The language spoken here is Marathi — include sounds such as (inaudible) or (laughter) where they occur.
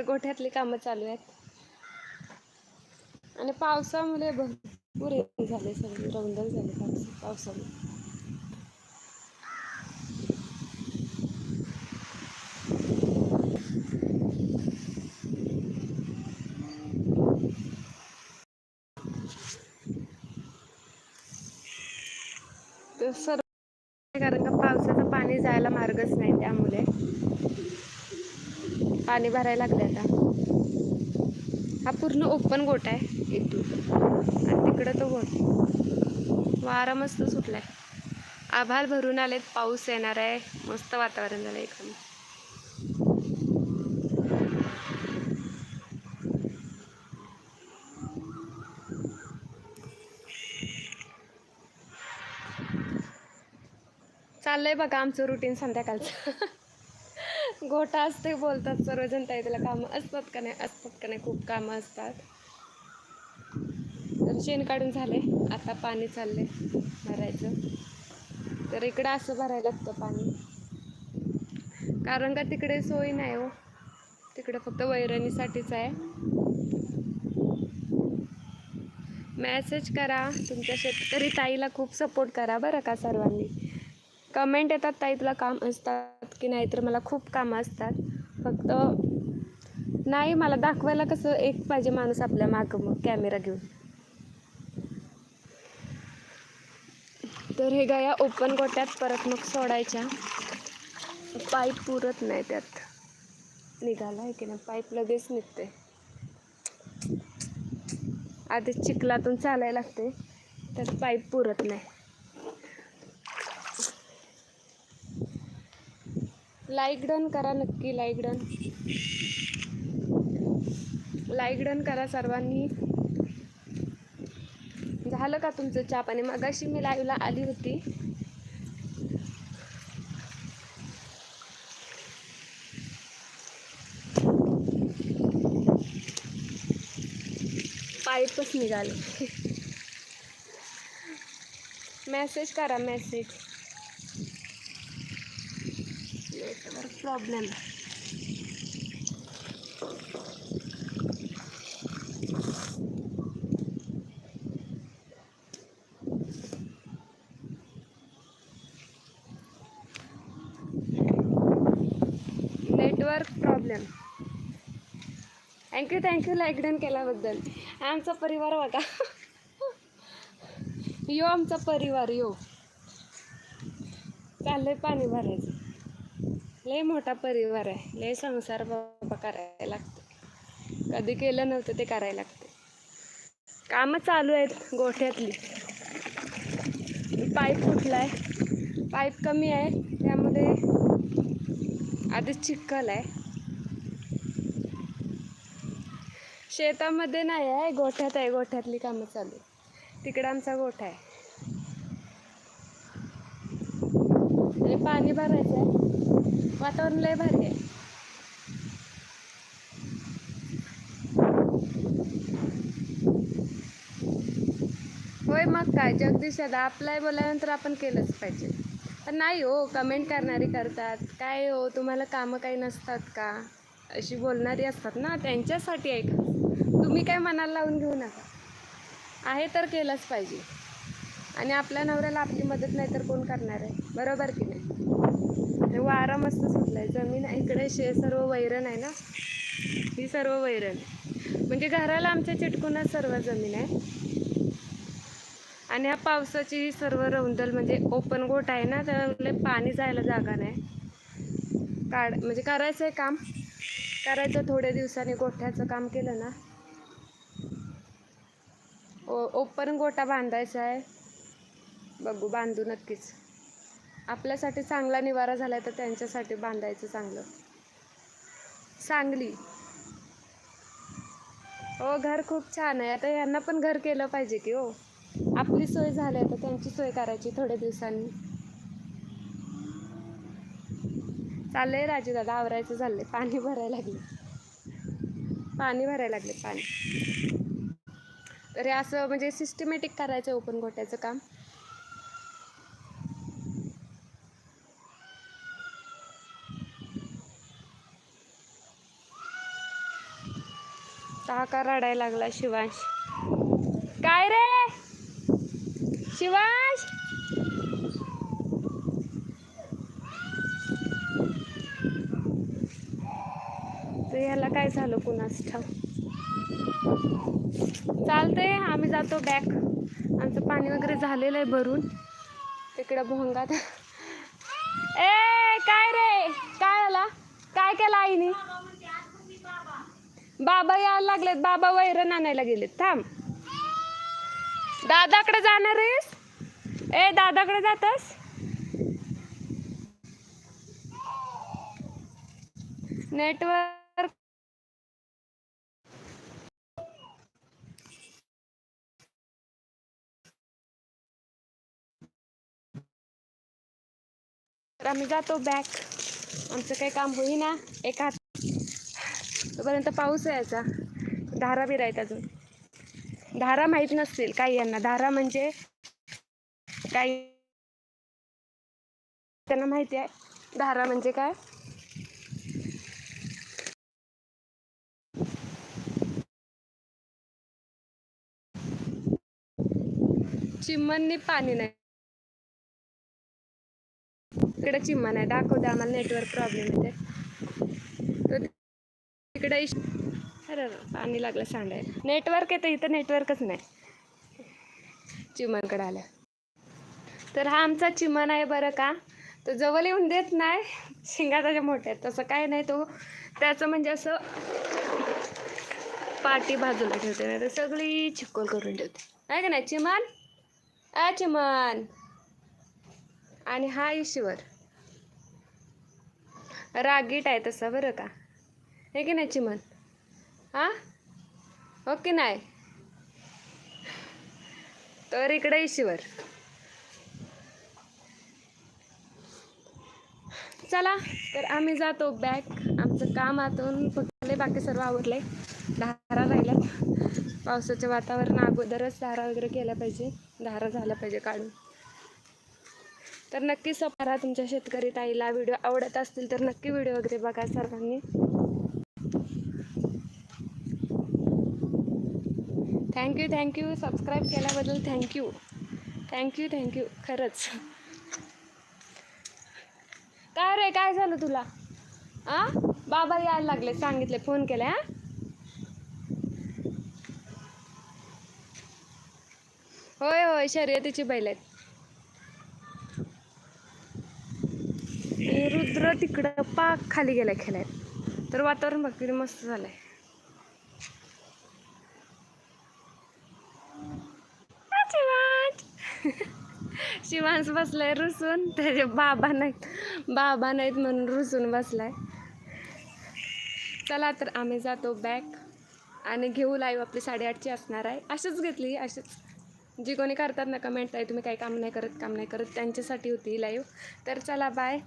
तर गोठ्यातली कामं चालू आहेत. आणि पावसामुळे भरपूर हे झाले सगळे रौंदल झाले पावस पावसामुळे. सर्व कारण का पावसाचं पाणी जायला मार्गच नाही त्यामुळे. पाणी भरायला लागलं आता. हा पूर्ण ओपन गोट आहे. इथून आणि तिकडं तो गोट. वारा मस्त सुटलाय. आभाळ भरून आलेत पाऊस येणार आहे. मस्त वातावरण झालं एकदम चाललंय बघा आमचं रुटीन संध्याकाळचं. (laughs) गोठा असते बोलतात सर्वजण ताई त्याला कामं असतात का नाही असतात का नाही खूप कामं असतात. तर शेण काढून झाले आता पाणी चालले भरायचं. तर इकडं असं भरायला लागतं पाणी. कारण का तिकडे सोय नाही हो. तिकडे फक्त वैरणीसाठीच आहे. मॅसेज करा तुमच्या शेतकरी ताईला खूप सपोर्ट करा बरं का सर्वांनी. कमेंट येतात ताई तुला काम असतात. की नाही तर मला खूप कामं असतात. फक्त नाही मला दाखवायला कसं एक पाहिजे माणूस आपल्या मागं मग कॅमेरा घेऊन. तर हे गाया ओपन गोट्यात परत मग सोडायच्या. पाईप पुरत नाही त्यात. निघाला आहे की नाही? पाईप लगेच निघते. आधी चिखलातून चालायला लागते तर पाईप पुरत नाही. लाईक डन करा नक्की लाईक डन लाईक डन करा सर्वांनी. झालं का तुमचं चहा पाणी? मगाशी मी लाईव्हला आली होती. पाईपच निघाले. मेसेज (laughs) करा message network problem network problem thank you thank you like done केल्याबद्दल. आमचा परिवार बघा. यो आमचा परिवार यो. चाललंय पाणी भरायचं. लय मोठा परिवार आहे. लय संसार बाबा करायला लागतो. कधी केलं नव्हतं ते करायला लागते. कामं चालू आहेत गोठ्यातली. पाईप फुटलाय. पाईप कमी आहे. त्यामध्ये आधीच चिखल आहे. शेतामध्ये नाही आहे. गोठ्यात आहे. गोठ्यातली कामं चालू आहे. तिकडं आमचा गोठा आहे. पाणी भरायचं आहे. वातावरण लय भारी आहे. होय मग काय जगदीश दादा आपलाय बोलल्यानंतर आपण केलंच पाहिजे. पण नाही हो कमेंट करणारी करतात. काय हो तुम्हाला कामं काही नसतात का? अशी बोलणारी असतात ना त्यांच्यासाठी ऐका तुम्ही काय मनाला लावून घेऊ नका. आहे तर केलंच पाहिजे. आणि आपल्या नवऱ्याला आपली मदत नाही तर कोण करणार आहे? बरोबर की नाही? आणि वारा मस्त सुटलाय. जमीन इकडे शे सर्व वैरण आहे ना? ही सर्व वैरण म्हणजे घराला आमच्या चिटकूनच सर्व जमीन आहे. आणि ह्या पावसाची ही सर्व रौंदल म्हणजे ओपन गोट आहे ना त्यामुळे पाणी जायला जागा नाही. काढ म्हणजे करायचं आहे काम. करायचं थोड्या दिवसांनी गोठ्याचं काम केलं ना. ओ ओपन गोटा बांधायचा आहे. बघू बांधू नक्कीच. आपल्यासाठी चांगला निवारा झाला तर त्यांच्यासाठी बांधायचं चांगलं. सांगली. हो घर खूप छान आहे. आता यांना पण घर केलं पाहिजे की हो. आपली सोय झाली आता त्यांची सोय करायची थोड्या दिवसांनी. चाललंय राजू दादा आवरायचं चाललंय पाणी भरायला लागले. पाणी भरायला लागले पाणी. तर असं म्हणजे सिस्टमॅटिक करायचं ओपन गोट्याचं काम. का रडायला लागला शिवांश. काय रे? शिवांश? तर याला काय झालं कुणास ठाव चालतंय आम्ही जातो बॅक आमचं पाणी वगैरे झालेलं आहे भरून. तिकडं भोंगात. ए काय रे? काय आला? काय केलं आईने? बाबा यायला लागलेत बाबा वैरण आणायला गेलेत. थांब. दादाकडे जाणार आहेस? ए दादाकडे जातस? नेटवर्क. आम्ही जातो बॅक. आमचं काही काम होईना. एक हात तोपर्यंत पाऊस यायचा धारा बी आहेत अजून. धारा माहीत नसतील काही यांना. धारा म्हणजे काही त्यांना माहिती आहे. धारा म्हणजे काय? चिमणनी पाणी नाही. इकडे चिमण आहे दाखवते आम्हाला नेटवर्क प्रॉब्लेम येते इकडे अरे पाणी लागलं सांडायला. नेटवर्क येतं इथं नेटवर्कच नाही. चिमनकडे आल्या. तर हा आमचा चिमण आहे बरं का? तो जवळ येऊन देत नाही. शिंगा त्याच्या मोठ्या आहेत. तसं काय नाही तो. त्याचं म्हणजे असं पाठी बाजूला ठेवते नाही तर सगळी चिकोल करून ठेवते. आहे का नाही? चिमान आ चिमन आणि हा ईश्वर. रागीट आहे तसा बरं का? हे की नाही चिमन? हां? ओके नाही तर इकडे ईश्वर चला तर आम्ही जातो बॅक आमचं काम आतून फक्त बाकी सर्व आवरले. धारा राहिल्या. पावसाचं वातावरण अगोदरच धारा वगैरे केल्या पाहिजे. धारा झाल्या पाहिजे काढून. तर नक्की सपारा तुमच्या शेतकरी ताईला व्हिडिओ आवडत असतील तर नक्की व्हिडिओ वगैरे बघा सर्वांनी. Thank you thank you subscribe केल्याबद्दल thank you thank you thank you खरंच. काय रे काय झालं तुला? आ? बाबा यायला लागले सांगितले फोन केला हा? होय होय शर्यतीची बैल आहेत. रुद्र तिकडं पाक खाली गेलाय खेळायला. तर वातावरण बघ किती मस्त झालंय. (laughs) शिवांश बसलाय रुसून. त्याचे बाबा नाहीत. बाबा नाहीत म्हणून रुसून बसलाय. चला तर आम्ही जातो बॅक आणि घेऊ लाईव्ह आपली साडेआठची असणार आहे. अशीच घेतली अशीच. जी कोणी करतात ना कमेंट आहे तुम्ही काही काम नाही करत काम नाही करत त्यांच्यासाठी होती लाईव्ह तर चला बाय